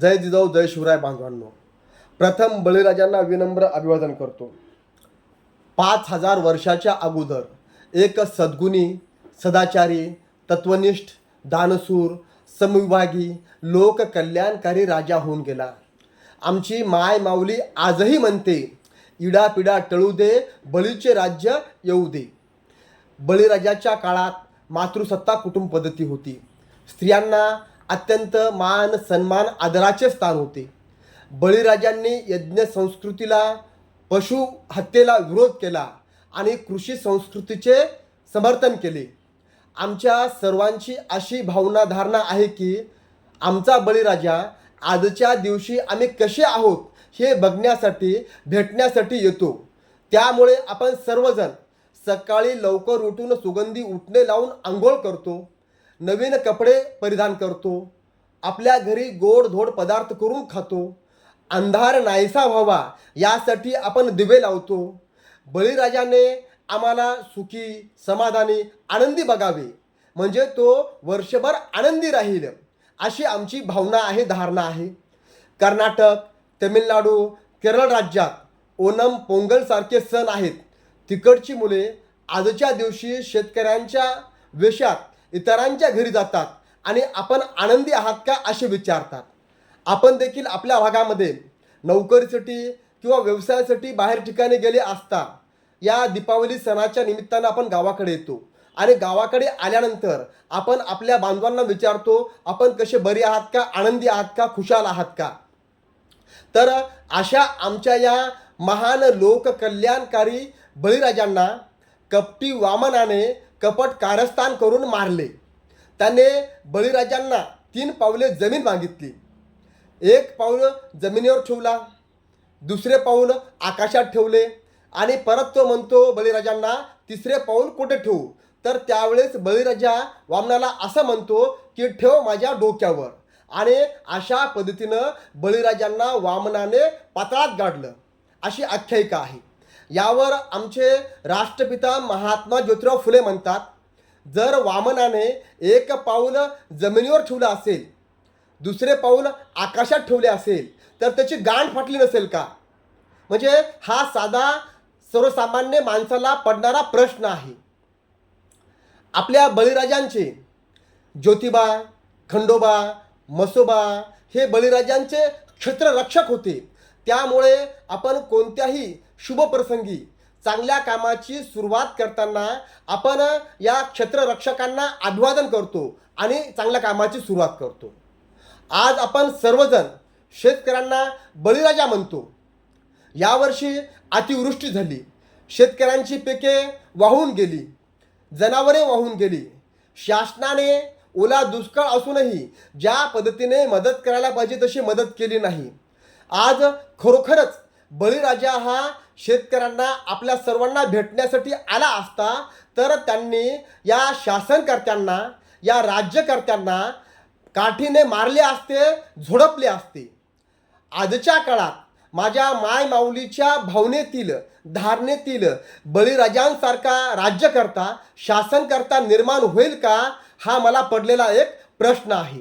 जय जिजाऊ जय शिवराय बांधवांनो. प्रथम बळीराजांना विनम्र अभिवादन करतो. पाच हजार वर्षाच्या अगोदर एक सद्गुणी सदाचारी तत्वनिष्ठ दानसूर समविभागी लोककल्याणकारी राजा होऊन गेला. आमची माय माऊली आजही म्हणते इडापिडा टळू दे बळीचे राज्य येऊ दे. बळीराजाच्या काळात मातृसत्ता कुटुंब पद्धती होती. स्त्रियांना अत्यंत मान सन्मान आदराचे स्थान होते. बळीराजांनी यज्ञ संस्कृतीला पशु हत्येला विरोध केला आणि कृषी संस्कृतीचे समर्थन केले. आमच्या सर्वांची अशी भावना धारणा आहे की आमचा बळीराजा आजच्या दिवशी आम्ही कसे आहोत हे बघण्यासाठी भेटण्यासाठी येतो. त्यामुळे आपण सर्वजण सकाळी लवकर उठून सुगंधी उठणे लावून आंघोळ करतो. नवीन कपडे परिधान करतो. आपल्या घरी गोड धोड पदार्थ करून खातो. अंधार नाहीसा व्हावा यासाठी आपण दिवे लावतो. बळीराजाने आम्हाला सुखी समाधानी आनंदी बघावे. म्हणजे तो वर्षभर आनंदी राहील अशी आमची भावना आहे धारणा आहे. कर्नाटक तमिळनाडू केरळ राज्यात ओणम पोंगलसारखे सण आहेत. तिकडची मुले आजच्या दिवशी शेतकऱ्यांच्या वेशात इतरांच्या घरी जातात आणि आपण आनंदी आहात का असे विचारतात. आपण देखील आपल्या भागामध्ये नोकरीसाठी किंवा व्यवसायासाठी बाहेर ठिकाणी गेले असता या दीपावली सणाच्या निमित्तानं आपण गावाकडे येतो. आणि गावाकडे आल्यानंतर आपण आपल्या बांधवांना विचारतो आपण कसे बरे आहात का आनंदी आहात का खुशाल आहात का? तर अशा आमच्या या महान लोककल्याणकारी बळीराजांना कपटी वामनाने कपट कारस्थान करून मारले. त्याने बळीराजांना तीन पावले जमीन मागितली. एक पाऊल जमिनीवर ठेवला दुसरे पाऊल आकाशात ठेवले आणि परत तो म्हणतो बळीराजांना तिसरे पाऊल कुठे ठेवू? तर त्यावेळेस बळीराजा वामनाला असं म्हणतो की ठेव माझ्या डोक्यावर. आणि अशा पद्धतीनं बळीराजांना वामनाने पातळात गाडलं. अशी आख्यायिका आहे. यावर आमचे राष्ट्रपिता महात्मा ज्योतिराव फुले म्हणतात जर वामनाने एक पाऊल जमिनीवर ठेवलं असेल दुसरे पाऊल आकाशात ठेवले असेल तर त्याची गांठ फाटली नसेल का? म्हणजे हा साधा सर्वसामान्य माणसाला पडणारा प्रश्न आहे. आपल्या बळीराजांचे ज्योतिबा खंडोबा मसोबा हे बळीराजांचे क्षेत्ररक्षक होते. त्यामुळे आपण कोणत्याही शुभप्रसंगी चांगल्या कामाची सुरुवात करताना आपण या क्षेत्ररक्षकांना अभिवादन करतो आणि चांगल्या कामाची सुरुवात करतो. आज आपण सर्वजण शेतकऱ्यांना बळीराजा म्हणतो. यावर्षी अतिवृष्टी झाली. शेतकऱ्यांची पिके वाहून गेली. जनावरे वाहून गेली. शासनाने ओला दुष्काळ असूनही ज्या पद्धतीने मदत करायला पाहिजे तशी मदत केली नाही. आज खरोखरच बळीराजा हा शेतकऱ्यांना आपल्या सर्वांना भेटण्यासाठी आला असता तर त्यांनी या शासनकर्त्यांना या राज्यकर्त्यांना काठीने मारले असते झोडपले असते. आजच्या काळात माझ्या माय माऊलीच्या भावनेतील धारणेतील बळीराजांसारखा राज्यकर्ता शासनकर्ता निर्माण होईल का हा मला पडलेला एक प्रश्न आहे.